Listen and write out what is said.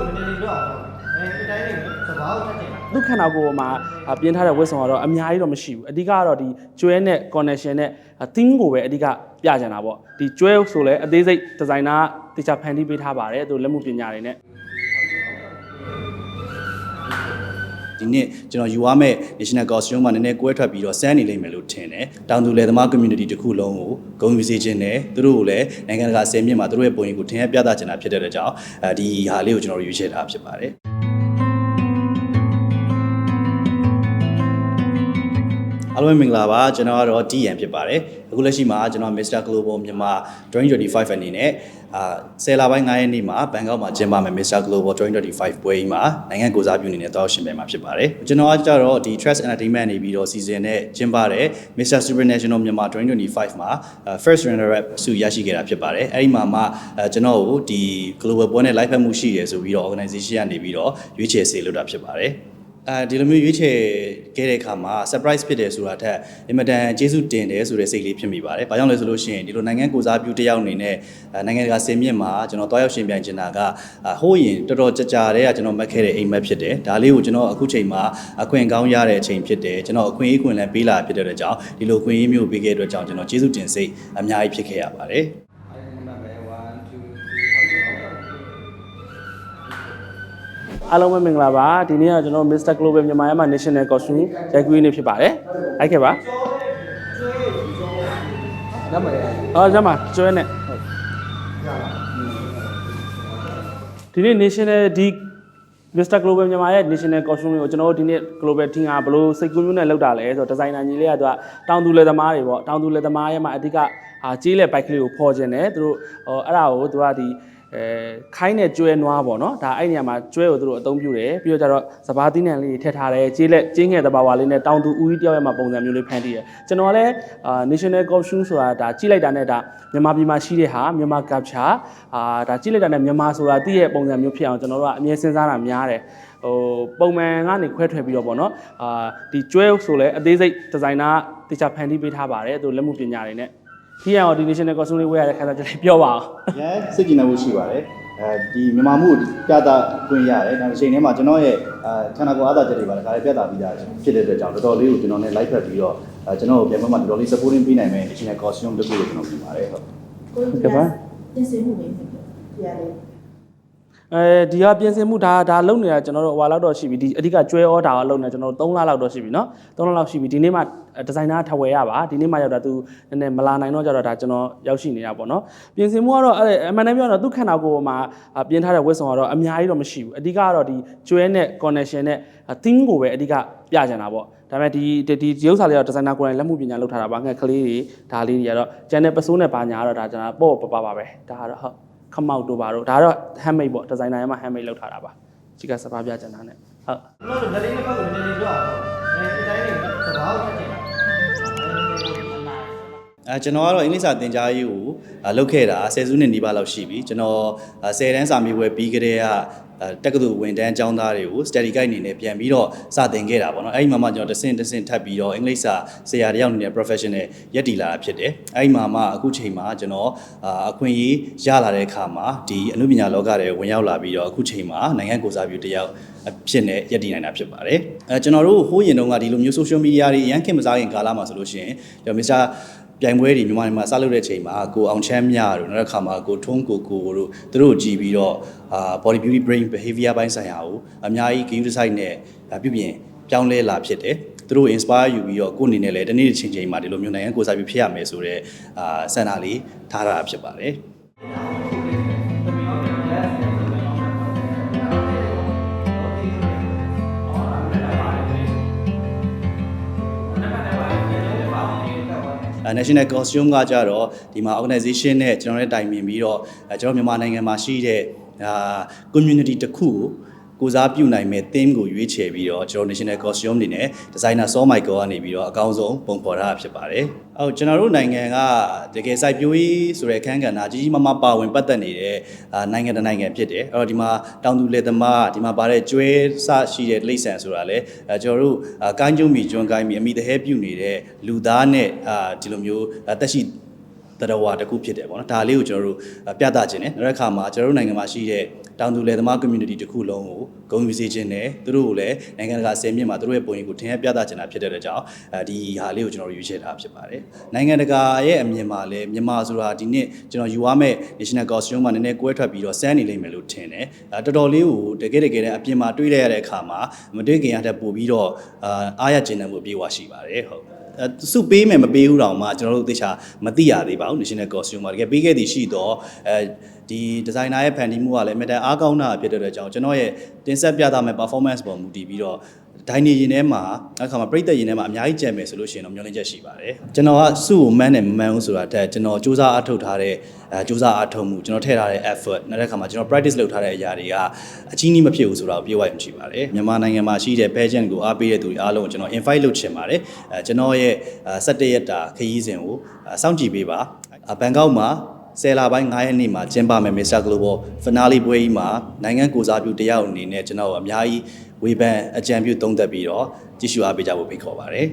ကိုနည်းနည်းလွတ်အောင်အဲအတိုင်းလေးစဘာကိုထပ်တင်တာသူခန္ဓာကိုယ်ပေါ်မှာအာပြင်းထားတဲ့ဝတ်ဆောင်ကတော့အများကြီးတော့မရှိဘူးအဓိကကတော့ဒီကျွဲနဲ့ connection နဲ့ theme ကိုပဲအဓိကပြကြတာပေါ့ဒီကျွဲဆိုလဲအသေးစိတ်ဒီဇိုင်နာကတခြားဖန်တီးပေးထားပါတယ်သူလက်မှုပညာတွေနဲ့ ဒီနေ့ကျွန်တော်ယူရမယ့် national costume မှာနည်းနည်းကွဲထွက်ပြီးတော့စမ်းနေလိမ့်မယ်လို့ထင်တယ်။တောင်သူလယ်သမား community တစ်ခုလုံးကိုဂုဏ်ယူစေခြင်းနဲ့သူတို့ကိုလည်းနိုင်ငံတကာဆယ်မြင့်မှာသူတို့ရဲ့ပုံရိပ်ကိုထင်ရပြသချင်တာဖြစ်တဲ့အတွက်ကြောင့်အဲဒီဟာလေးကိုကျွန်တော်ရွေးချယ်တာဖြစ်ပါတယ်။ အားလုံးပဲမင်္ဂလာပါကျွန်တော်ကတော့ DN ဖြစ်ပါတယ်အခုလက်ရှိမှာကျွန်တော် Mr. Global မြန်မာ2025အနေနဲ့အာ10လပိုင်း9ရက်နေ့မှာဘန်ကောက်မှာကျင်းပမယ် Mr. Global 2025ပွဲကြီးမှာနိုင်ငံကိုယ်စားပြုအနေနဲ့တောက်ရှင်ပေးမှာဖြစ်ပါတယ်ကျွန်တော်ကကြတော့ဒီ Trust Entertainment နေပြီးတော့ season နဲ့ကျင်းပတဲ့ Mr. Supranational မြန်မာ2025မှာအာ first runner up ဆုရရှိခဲ့တာဖြစ်ပါတယ်အဲ့ဒီမှာမှအဲကျွန်တော်ကိုဒီ global ပွဲနဲ့ live ဖက်မှုရှိရဆိုပြီးတော့ organization ကနေပြီးတော့ရွေးချယ်စေလို့တာဖြစ်ပါတယ် အဲဒီလိုမျိုးရွေးချယ်ခဲ့တဲ့အခါမှာ surprise ဖြစ်တယ်ဆိုတာထက်အင်မတန်ကျေးဇူးတင်တယ်ဆိုတဲ့စိတ်လေးဖြစ်မိပါတယ်။ဘာကြောင့်လဲဆိုလို့ရှိရင်ဒီလိုနိုင်ငံကိုယ်စားပြုတစ်ယောက်အနေနဲ့အဲနိုင်ငံတကာစင်မြင့်မှာကျွန်တော်တွားရောက်ရှင်ပြိုင်ချင်တာကအာဟိုးရင်တော်တော်ကြာကြာတည်းကကျွန်တော်မှတ်ခဲ့တဲ့အိမ်မက်ဖြစ်တယ်။ဒါလေးကိုကျွန်တော်အခုချိန်မှာအခွင့်ကောင်းရတဲ့အချိန်ဖြစ်တယ်။ကျွန်တော်အခွင့်အရေးခွင့်လည်းပေးလာဖြစ်တဲ့အတွက်ကြောင့်ဒီလိုအခွင့်အရေးမျိုးပေးခဲ့တဲ့အတွက်ကြောင့်ကျွန်တော်ကျေးဇူးတင်စိတ်အများကြီးဖြစ်ခဲ့ရပါတယ်။ အားလုံးပဲမင်္ဂလာပါဒီနေ့ကကျွန်တော် Mr. Global မြန်မာရဲ့မှာ National Costume ရိုက်ကူးရေးနေ့ဖြစ်ပါတယ်လိုက်ခဲ့ပါနမရအော်ကျမကျွဲနဲ့ဒီနေ့ National ဒီ Mr. Global မြန်မာရဲ့ National Costume ကိုကျွန်တော်တို့ဒီနေ့ Global Team ကဘလို့စိတ်ကူးမျိုးနဲ့လောက်တာလဲဆိုတော့ဒီဇိုင်နာညီလေးကသူကတောင်သူလယ်သမားတွေပေါ့တောင်သူလယ်သမားရဲ့မှာအဓိကအာကြီးလက်ဘိုက်ကလေးကိုဖော်ခြင်းတယ်သူတို့ဟိုအဲ့ဒါကိုသူကဒီ အဲခိုင်းတဲ့ကျွဲနွားပေါ့နော်ဒါအဲ့ဒီနေရာမှာကျွဲကိုသူတို့အသုံးပြုတယ်ပြီးတော့ကျတော့စဘာသီးနှံလေးတွေထည့်ထားတယ်ကြီးလက်ကြီးငယ်တဘာဝလေးနဲ့တောင်သူဦးကြီးတယောက်ရဲ့မှာပုံစံမျိုးလေးဖန်တီးတယ်ကျွန်တော်ကလည်းအာ National Costume ဆိုတာဒါကြီးလိုက်တာနဲ့ဒါမြန်မာပြည်မှာရှိတဲ့ဟာမြန်မာ capture အာဒါကြီးလိုက်တာနဲ့မြန်မာဆိုတာတည့်ရဲ့ပုံစံမျိုးဖြစ်အောင်ကျွန်တော်တို့ကအမြဲစဉ်းစားတာများတယ်ဟိုပုံမှန်ကနေခွဲထွက်ပြီးတော့ပေါ့နော်အာဒီကျွဲဆိုလဲအသေးစိတ်ဒီဇိုင်နာကတခြားဖန်တီးပေးထားပါတယ်သူလက်မှုပညာတွေနဲ့ ဒီအောင်ဒီ National Costume လေးဝယ်ရတဲ့ခါကျတော့ပြောပါအောင်ရဲစိတ်ကြည်နမှုရှိပါတယ်အဲဒီမြန်မာမှုပြတာခွင့်ရတယ်ဒါပေမဲ့ချိန်ထဲမှာကျွန်တော်ရဲ့အဲခန္ဓာကိုယ်အားသာချက်တွေပါလေဒါလည်းပြတာပြီးသားဖြစ်တဲ့အတွက်ကြောင့်တော်တော်လေးကိုကျွန်တော်နဲ့ live ဖက်ပြီးတော့အဲကျွန်တော်ကိုပြန်မှမှာတော်တော်လေး supporting ပေးနိုင်မယ် national costume တခုကိုကျွန်တော်ပြင်ပါတယ်ဟုတ်ကိုယ်ကပြင်ဆင်မှုတွေဖြစ်တယ်။ရတယ် အဲဒီကပြင်ဆင်မှုဒါဒါလုံနေတာကျွန်တော်တို့ဟွာလောက်တော့ရှိပြီဒီအဓိကကျွဲဩဒါကလုံနေကျွန်တော်တို့3လလောက်တော့ရှိပြီเนาะ3လလောက်ရှိပြီဒီနေ့မှဒီဇိုင်နာထဝယ်ရပါဒီနေ့မှရောက်တာသူနည်းနည်းမလာနိုင်တော့ကြတော့ဒါကျွန်တော်ရောက်ရှိနေတာပေါ့เนาะပြင်ဆင်မှုကတော့အဲ့အမှန်တမ်းပြောတော့သူခန္ဓာကိုယ်ပေါ်မှာပြင်ထားတဲ့ဝတ်ဆောင်ကတော့အများကြီးတော့မရှိဘူးအဓိကကတော့ဒီကျွဲနဲ့ connection နဲ့ theme ကိုပဲအဓိကပြကြတာပေါ့ဒါပေမဲ့ဒီဒီဒီဥစ္စာလေးတော့ဒီဇိုင်နာကိုယ်တိုင်လက်မှုပညာလုပ်ထားတာပါငှက်ကလေးတွေဒါလေးတွေကတော့ကျန်တဲ့ပစိုးနဲ့ပါညာကတော့ဒါကျွန်တော်ပေါ့ပပပါပဲဒါကတော့ဟုတ် ခမောက်တို့ပါတော့ဒါတော့ handmade ပေါ့ဒီဇိုင်နာရဲ့မှာ handmade လုပ်ထားတာပါကြီးကစပါးပြကျန်တာနဲ့ဟုတ်ဘလို့လက်လေးတစ်ဖက်ကိုနည်းနည်းလွတ်အောင်အဲအတိုင်းလေးစဘာကိုထပ်တင်တာအဲကျွန်တော်ကတော့အင်္ဂလိပ်စာသင်ကြားရေးကိုအာလုပ်ခဲ့တာဆယ်စုနှစ်နီးပါးလောက်ရှိပြီကျွန်တော်အာဆယ်တန်းစာမေးပွဲပြီးကြတဲ့ကအဲ တက္ကသိုလ်ဝန်တန်းကျောင်းသားတွေကို study guide အနေနဲ့ပြန်ပြီးတော့စသင်ခဲ့တာပေါ့နော်အဲ့ဒီမှာမှကျွန်တော်တစ်ဆင့်တစ်ဆင့်ထပ်ပြီးတော့အင်္ဂလိပ်စာဆရာတယောက်အနေနဲ့ professional ရက်တည်လာတာဖြစ်တယ်အဲ့ဒီမှာမှအခုချိန်မှာကျွန်တော်အာအခွင့်အရေးရလာတဲ့အခါမှာဒီအမှုပညာလောကတွေဝင်ရောက်လာပြီးတော့အခုချိန်မှာနိုင်ငံကိုယ်စားပြုတယောက်အဖြစ်နဲ့ရည်တည်နိုင်တာဖြစ်ပါတယ်အဲကျွန်တော်တို့ဟိုးရင်တုန်းကဒီလိုမျိုး social media တွေအရန်ခင်မစားခင်ကာလမှာဆိုလို့ရှိရင်ကျွန်တော် Mr. ပြိုင်ပွဲတွေမြန်မာပြည်မှာစလုပ်တဲ့အချိန်မှာကိုအောင်ချမ်းမြတို့နောက်တစ်ခါမှာကိုထုံးကိုကိုတို့သူတို့ကြည်ပြီးတော့အာ body beauty brain behavior ဘိုင်းဆိုင်ရာကိုအများကြီး game design နဲ့ပြုပြင်ပြောင်းလဲလာဖြစ်တယ်သူတို့ inspire ယူပြီးတော့ကိုယ့်အနေနဲ့လည်းတနေ့တစ်ချိန်ချိန်မှာဒီလိုမျိုးနိုင်ငံကိုယ်စားပြုဖြစ်ရမယ်ဆိုတော့အာစံနာလေးထားတာဖြစ်ပါတယ် national costume ကကြတော့ဒီမှာ organization နဲ့ကျွန်တော်တို့တိုင်ပင်ပြီးတော့အဲကျွန်တော်မြန်မာနိုင်ငံမှာရှိတဲ့အာ community တစ်ခုကို ကိုစားပြုနိုင်မဲ့ theme ကိုရွေးချယ်ပြီးတော့ကျွန်တော် national costume အနေနဲ့ designer Saw Michael ကနေပြီးတော့အကောင်းဆုံးပုံဖော်ထားတာဖြစ်ပါတယ်။အော်ကျွန်တော်တို့နိုင်ငံကတကယ်စိုက်ပျိုးရေးဆိုတဲ့အခန်းကဏ္ဍကြီးကြီးမားမားပါဝင်ပတ်သက်နေတဲ့အာနိုင်ငံတစ်နိုင်ငံဖြစ်တယ်။အဲ့တော့ဒီမှာတောင်သူလယ်သမားဒီမှာပါတဲ့ကျွဲစရှိတဲ့လိမ့်ဆန်ဆိုတာလေအဲကျွန်တော်တို့အာကိုင်းကျုံမီကျွန်းကိုင်းမီအမိတဟဲပြုတ်နေတဲ့လူသားနဲ့အာဒီလိုမျိုးအာတက်ရှိတရဝါတစ်ခုဖြစ်တယ်ပေါ့နော်ဒါလေးကိုကျွန်တော်တို့အဲပြသခြင်းနဲ့နောက်တစ်ခါမှာကျွန်တော်တို့နိုင်ငံမှာရှိတဲ့ တောင်သူလယ်သမား community တစ်ခုလုံးကိုဂုဏ်ယူစေခြင်းနဲ့သူတို့ကိုလည်းနိုင်ငံတကာဆယ်မြင့်မှာသူတို့ရဲ့ပုံရိပ်ကိုထင်ဟပ်ပြသခြင်းတာဖြစ်တဲ့အတွက်ကြောင့်အဲဒီဟာလေးကိုကျွန်တော်တို့ရွေးချယ်တာဖြစ်ပါတယ်နိုင်ငံတကာရဲ့အမြင်မှာလည်းမြန်မာဆိုတာဒီနှစ်ကျွန်တော်ယူရမယ့် national costume မှာနည်းနည်းကွဲထွက်ပြီးတော့စမ်းနေလိမ့်မယ်လို့ထင်တယ်အဲတော်တော်လေးကိုတကယ်တကယ်နဲ့အပြင်မှာတွေးလိုက်ရတဲ့အခါမှာမတွေးခင်ရတဲ့ပို့ပြီးတော့အာအားရကျဉ်းတယ်မှုပြေဝရှိပါတယ်ဟုတ်အဲစုပေးမယ်မပေးဘူးတောင်မှကျွန်တော်တို့သေချာမသိရသေးပါဘူး national costume မှာတကယ်ပေးခဲ့သည်ရှိတော့အဲ ဒီဒီဇိုင်နာရဲ့ဖန်တီးမှုကလည်းအမြဲတမ်းအားကောင်းတာဖြစ်တဲ့အတွက်ကြောင့်ကျွန်တော်ရဲ့တင်ဆက်ပြသမယ့် performance ပေါ်မူတည်ပြီးတော့ဒိုင်းနေရင်ထဲမှာအခါမှာပြိတ္တရင်ထဲမှာအများကြီးကြံမယ်ဆိုလို့ရှိရင်တော့မျှော်လင့်ချက်ရှိပါတယ်ကျွန်တော်ကစုကိုမှန်းတယ်မမှန်းဘူးဆိုတာတက်ကျွန်တော်စူးစမ်းအထောက်ထားတဲ့အဲစူးစမ်းအထောက်မှုကျွန်တော်ထည့်ထားတဲ့ effort နောက်တဲ့ခါမှာကျွန်တော် practice လုပ်ထားတဲ့အရာတွေကအကြီးကြီးမဖြစ်ဘူးဆိုတာကိုပြေဝိုက်မှရှိပါတယ်မြန်မာနိုင်ငံမှာရှိတဲ့ pageant ကိုအားပေးတဲ့သူတွေအားလုံးကိုကျွန်တော် invite လုပ်ချင်ပါတယ်အဲကျွန်တော်ရဲ့17ရက်တာခရီးစဉ်ကိုစောင့်ကြည့်ပေးပါဘန်ကောက်မှာ ဆယ်လပိုင်း9ရက်နေ့မှာကျင်းပမယ် Mr. Global Finale ပွဲကြီးမှာနိုင်ငံကိုစားပြုတယောက်အနေနဲ့ကျွန်တော်အများကြီးဝေဖန်အကြံပြုသုံးသပ်ပြီးတော့ကြည့်ရှုအားပေးကြဖို့ဖိတ်ခေါ်ပါတယ်